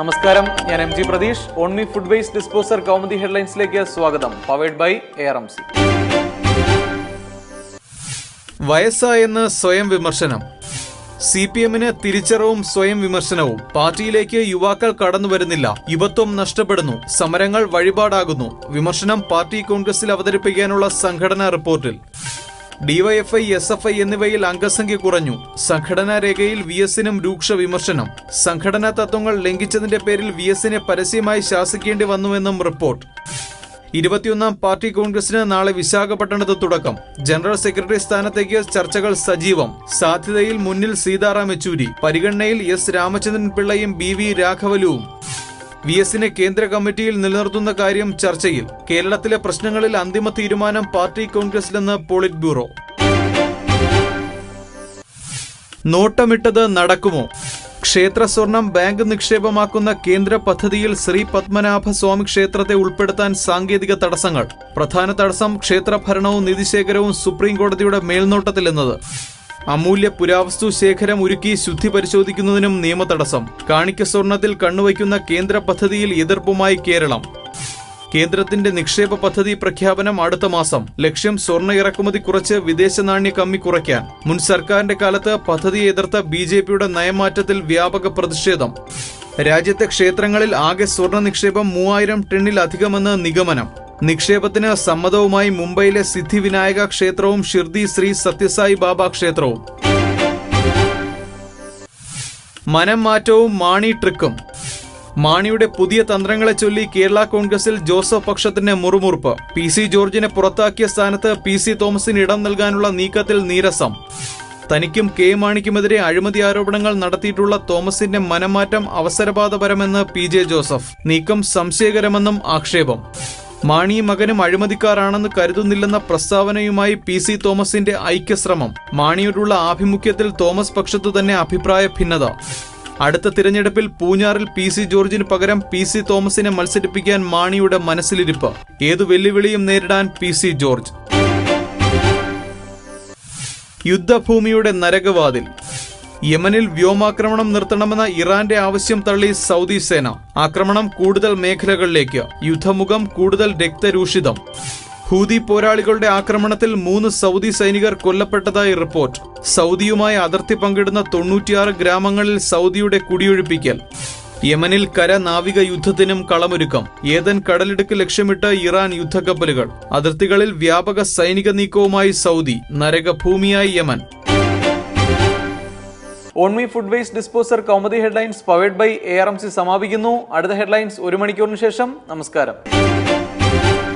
നമസ്കാരം. ഞാൻ M G Pratheesh. Onmi food waste disposer Kaumudi ഹെഡ്ലൈൻസിലേക്ക് സ്വാഗതം. Powered by A R M C വയസ്സായെന്ന് സ്വയം വിമർശനം. സി പി എമ്മിന് തിരിച്ചറിവും സ്വയം വിമർശനവും. പാർട്ടിയിലേക്ക് യുവാക്കൾ കടന്നു വരുന്നില്ല. യുവത്വം നഷ്ടപ്പെടുന്നു. സമരങ്ങൾ വഴിപാടാകുന്നു. വിമർശനം പാർട്ടി കോൺഗ്രസിൽ അവതരിപ്പിക്കാനുള്ള സംഘടനാ റിപ്പോർട്ടിൽ. ഡിവൈഎഫ്ഐ എസ് എഫ് ഐ എന്നിവയിൽ അംഗസംഖ്യ കുറഞ്ഞു. സംഘടനാ രേഖയിൽ വി എസിനും രൂക്ഷ വിമർശനം. സംഘടനാ തത്വങ്ങൾ ലംഘിച്ചതിന്റെ പേരിൽ വി എസിനെ പരസ്യമായി ശാസിക്കേണ്ടി വന്നുവെന്നും റിപ്പോർട്ട്. ഇരുപത്തിയൊന്നാം പാർട്ടി കോൺഗ്രസിന് നാളെ വിശാഖപട്ടണത്ത് തുടക്കം. ജനറൽ സെക്രട്ടറി സ്ഥാനത്തേക്ക് ചർച്ചകൾ സജീവം. സാധ്യതയിൽ മുന്നിൽ സീതാറാം യെച്ചൂരി. പരിഗണനയിൽ എസ് രാമചന്ദ്രൻ പിള്ളയും ബി വി രാഘവലുവും. വി എസിനെ കേന്ദ്ര കമ്മിറ്റിയിൽ നിലനിർത്തുന്ന കാര്യം ചർച്ചയിൽ. കേരളത്തിലെ പ്രശ്നങ്ങളിൽ അന്തിമ തീരുമാനം പാർട്ടി കോൺഗ്രസിലെന്ന് പോളിറ്റ് ബ്യൂറോ നോട്ടമിട്ടത് നടക്കുമോ? ക്ഷേത്ര സ്വർണം ബാങ്ക് നിക്ഷേപമാക്കുന്ന കേന്ദ്ര പദ്ധതിയിൽ ശ്രീ പത്മനാഭ സ്വാമി ക്ഷേത്രത്തെ ഉൾപ്പെടുത്താൻ സാങ്കേതിക തടസ്സങ്ങൾ. പ്രധാന തടസ്സം ക്ഷേത്രഭരണവും നിധിശേഖരവും സുപ്രീം കോടതിയുടെ മേൽനോട്ടത്തിലെന്നത്. അമൂല്യ പുരാവസ്തു ശേഖരം ഒരുക്കി ശുദ്ധി പരിശോധിക്കുന്നതിനും നിയമതടസ്സം. കാണിക്ക സ്വർണത്തിൽ കണ്ണുവയ്ക്കുന്ന കേന്ദ്ര പദ്ധതിയിൽ എതിർപ്പുമായി കേരളം. കേന്ദ്രത്തിന്റെ നിക്ഷേപ പദ്ധതി പ്രഖ്യാപനം അടുത്ത മാസം. ലക്ഷ്യം സ്വർണ ഇറക്കുമതി കുറച്ച് വിദേശ നാണ്യ കമ്മി കുറയ്ക്കാൻ. മുൻ സർക്കാരിന്റെ കാലത്ത് പദ്ധതിയെ എതിർത്ത ബി ജെ പിയുടെ നയമാറ്റത്തിൽ വ്യാപക പ്രതിഷേധം. രാജ്യത്തെ ക്ഷേത്രങ്ങളിൽ ആകെ സ്വർണ നിക്ഷേപം മൂവായിരം ടണ്ണിലധികമെന്ന് നിഗമനം. നിക്ഷേപത്തിന് സമ്മതവുമായി മുംബൈയിലെ സിദ്ധി വിനായക ക്ഷേത്രവും ഷിർദി ശ്രീ സത്യസായി ബാബ ക്ഷേത്രവും. മനം മാറ്റവും മാണി ട്രിക്കും. മാണിയുടെ പുതിയ തന്ത്രങ്ങളെ ചൊല്ലി കേരള കോൺഗ്രസിൽ ജോസഫ് പക്ഷത്തിന് മുറുമുറുപ്പ്. പി സി ജോർജിനെ പുറത്താക്കിയ സ്ഥാനത്ത് പി സി തോമസിന് ഇടം നൽകാനുള്ള നീക്കത്തിൽ നീരസം. തനിക്കും കെ മാണിക്കുമെതിരെ അഴിമതി ആരോപണങ്ങൾ നടത്തിയിട്ടുള്ള തോമസിന്റെ മനംമാറ്റം അവസരപാതപരമെന്ന് പി ജെ ജോസഫ്. നീക്കം സംശയകരമെന്നും ആക്ഷേപം. മാണി മകനും അഴിമതിക്കാരാണെന്ന് കരുതുന്നില്ലെന്ന പ്രസ്താവനയുമായി പി സി തോമസിന്റെ ഐക്യശ്രമം. മാണിയോടുള്ള ആഭിമുഖ്യത്തിൽ തോമസ് പക്ഷത്തു തന്നെ അഭിപ്രായ ഭിന്നത. അടുത്ത തിരഞ്ഞെടുപ്പിൽ പൂഞ്ഞാറിൽ പി സി ജോർജിന് പകരം പി സി തോമസിനെ മത്സരിപ്പിക്കാൻ മാണിയുടെ മനസ്സിലിരിപ്പ്. ഏതു വെല്ലുവിളിയും നേരിടാൻ പി സി ജോർജ്. യുദ്ധഭൂമിയുടെ നരകവാതിൽ. യമനിൽ വ്യോമാക്രമണം നിർത്തണമെന്ന ഇറാന്റെ ആവശ്യം തള്ളി സൗദി സേന. ആക്രമണം കൂടുതൽ മേഖലകളിലേക്ക്. യുദ്ധമുഖം കൂടുതൽ രക്തരൂഷിതം. ഹൂതി പോരാളികളുടെ ആക്രമണത്തിൽ മൂന്ന് സൗദി സൈനികർ കൊല്ലപ്പെട്ടതായി റിപ്പോർട്ട്. സൗദിയുമായി അതിർത്തി പങ്കിടുന്ന തൊണ്ണൂറ്റിയാറ് ഗ്രാമങ്ങളിൽ സൗദിയുടെ കുടിയൊഴിപ്പിക്കൽ. യമനിൽ കര നാവിക യുദ്ധത്തിനും കളമൊരുക്കം. ഏതൻ കടലിടുക്ക് ലക്ഷ്യമിട്ട് ഇറാൻ യുദ്ധക്കപ്പലുകൾ. അതിർത്തികളിൽ വ്യാപക സൈനിക നീക്കവുമായി Saudi. നരകഭൂമിയായി Yemen. Onmi food waste disposer Kaumudi headlines powered by A R M C സമാപിക്കുന്നു. അടുത്ത ഹെഡ്ലൈൻസ് ഒരു മണിക്കൂറിന് ശേഷം. നമസ്കാരം.